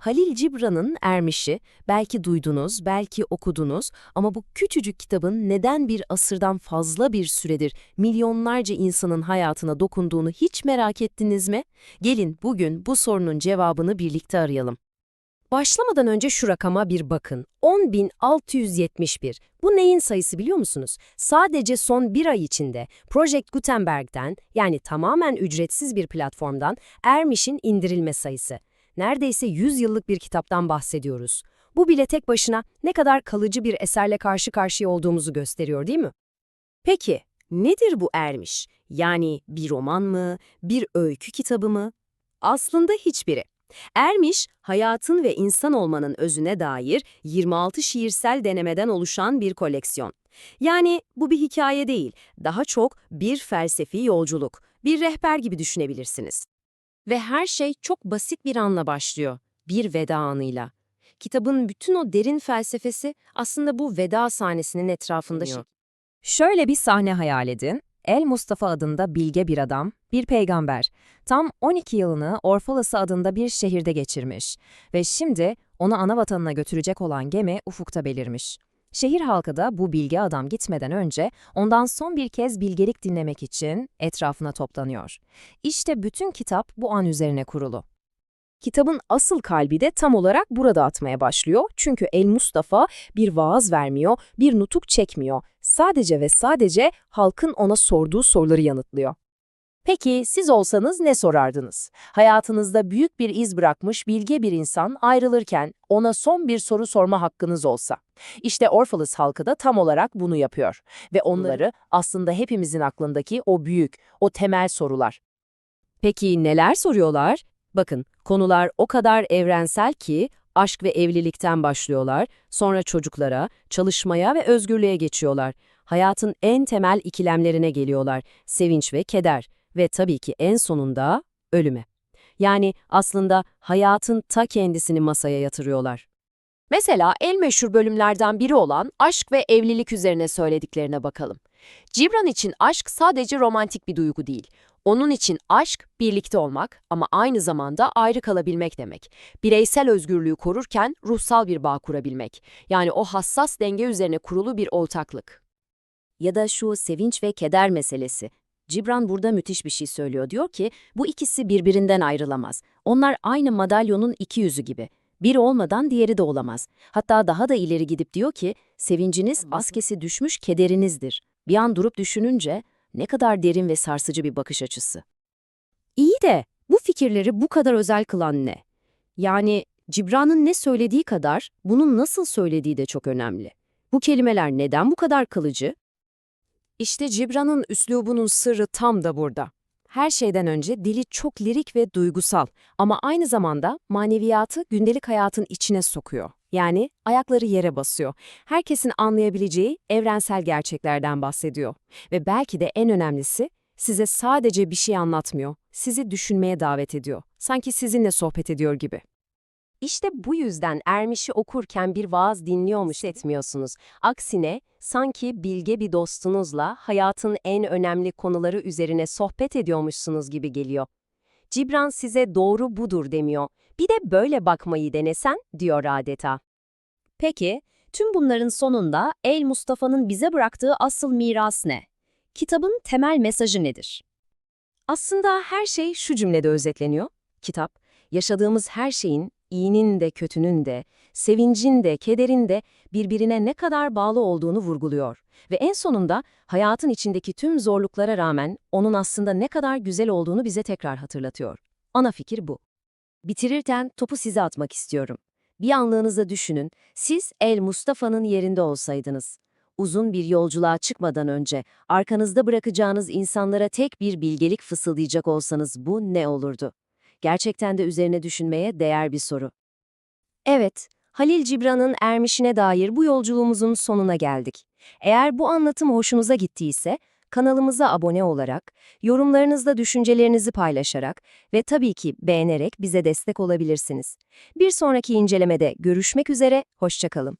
Halil Cibran'ın Ermiş'i belki duydunuz, belki okudunuz ama bu küçücük kitabın neden bir asırdan fazla bir süredir milyonlarca insanın hayatına dokunduğunu hiç merak ettiniz mi? Gelin bugün bu sorunun cevabını birlikte arayalım. Başlamadan önce şu rakama bir bakın. 10.671. Bu neyin sayısı biliyor musunuz? Sadece son bir ay içinde Project Gutenberg'den yani tamamen ücretsiz bir platformdan Ermiş'in indirilme sayısı. Neredeyse 100 yıllık bir kitaptan bahsediyoruz. Bu bile tek başına ne kadar kalıcı bir eserle karşı karşıya olduğumuzu gösteriyor değil mi? Peki, nedir bu Ermiş? Yani bir roman mı, bir öykü kitabı mı? Aslında hiçbiri. Ermiş, hayatın ve insan olmanın özüne dair 26 şiirsel denemeden oluşan bir koleksiyon. Yani bu bir hikaye değil, daha çok bir felsefi yolculuk, bir rehber gibi düşünebilirsiniz. Ve her şey çok basit bir anla başlıyor, bir veda anıyla. Kitabın bütün o derin felsefesi aslında bu veda sahnesinin etrafında şekil. Şöyle bir sahne hayal edin. El Mustafa adında bilge bir adam, bir peygamber. Tam 12 yılını Orfalası adında bir şehirde geçirmiş ve şimdi onu ana vatanına götürecek olan gemi ufukta belirmiş. Şehir halkı da bu bilge adam gitmeden önce ondan son bir kez bilgelik dinlemek için etrafına toplanıyor. İşte bütün kitap bu an üzerine kurulu. Kitabın asıl kalbi de tam olarak burada atmaya başlıyor. Çünkü El Mustafa bir vaaz vermiyor, bir nutuk çekmiyor. Sadece ve sadece halkın ona sorduğu soruları yanıtlıyor. Peki siz olsanız ne sorardınız? Hayatınızda büyük bir iz bırakmış bilge bir insan ayrılırken ona son bir soru sorma hakkınız olsa. İşte Orphalus halkı da tam olarak bunu yapıyor. Ve onları aslında hepimizin aklındaki o büyük, o temel sorular. Peki neler soruyorlar? Bakın, konular o kadar evrensel ki aşk ve evlilikten başlıyorlar, sonra çocuklara, çalışmaya ve özgürlüğe geçiyorlar. Hayatın en temel ikilemlerine geliyorlar, sevinç ve keder ve tabii ki en sonunda ölüme. Yani aslında hayatın ta kendisini masaya yatırıyorlar. Mesela en meşhur bölümlerden biri olan aşk ve evlilik üzerine söylediklerine bakalım. Cibran için aşk sadece romantik bir duygu değil. Onun için aşk, birlikte olmak ama aynı zamanda ayrı kalabilmek demek. Bireysel özgürlüğü korurken ruhsal bir bağ kurabilmek. Yani o hassas denge üzerine kurulu bir ortaklık. Ya da şu sevinç ve keder meselesi. Cibran burada müthiş bir şey söylüyor. Diyor ki bu ikisi birbirinden ayrılamaz. Onlar aynı madalyonun iki yüzü gibi. Biri olmadan diğeri de olamaz. Hatta daha da ileri gidip diyor ki sevinciniz askesi düşmüş kederinizdir. Bir an durup düşününce ne kadar derin ve sarsıcı bir bakış açısı. İyi de bu fikirleri bu kadar özel kılan ne? Yani Cibran'ın ne söylediği kadar bunun nasıl söylediği de çok önemli. Bu kelimeler neden bu kadar kalıcı? İşte Cibran'ın üslubunun sırrı tam da burada. Her şeyden önce dili çok lirik ve duygusal ama aynı zamanda maneviyatı gündelik hayatın içine sokuyor. Yani ayakları yere basıyor. Herkesin anlayabileceği evrensel gerçeklerden bahsediyor. Ve belki de en önemlisi size sadece bir şey anlatmıyor, sizi düşünmeye davet ediyor. Sanki sizinle sohbet ediyor gibi. İşte bu yüzden Ermiş'i okurken bir vaaz dinliyormuş etmiyorsunuz. Aksine sanki bilge bir dostunuzla hayatın en önemli konuları üzerine sohbet ediyormuşsunuz gibi geliyor. Cibran size doğru budur demiyor. Bir de böyle bakmayı denesen diyor adeta. Peki, tüm bunların sonunda El Mustafa'nın bize bıraktığı asıl miras ne? Kitabın temel mesajı nedir? Aslında her şey şu cümlede özetleniyor. Kitap, yaşadığımız her şeyin, iyinin de kötünün de, sevincin de kederin de birbirine ne kadar bağlı olduğunu vurguluyor. Ve en sonunda hayatın içindeki tüm zorluklara rağmen onun aslında ne kadar güzel olduğunu bize tekrar hatırlatıyor. Ana fikir bu. Bitirirken topu size atmak istiyorum. Bir anlığınıza düşünün, siz El Mustafa'nın yerinde olsaydınız. Uzun bir yolculuğa çıkmadan önce arkanızda bırakacağınız insanlara tek bir bilgelik fısıldayacak olsanız bu ne olurdu? Gerçekten de üzerine düşünmeye değer bir soru. Evet, Halil Cibran'ın Ermiş'ine dair bu yolculuğumuzun sonuna geldik. Eğer bu anlatım hoşunuza gittiyse, kanalımıza abone olarak, yorumlarınızda düşüncelerinizi paylaşarak ve tabii ki beğenerek bize destek olabilirsiniz. Bir sonraki incelemede görüşmek üzere, hoşçakalın.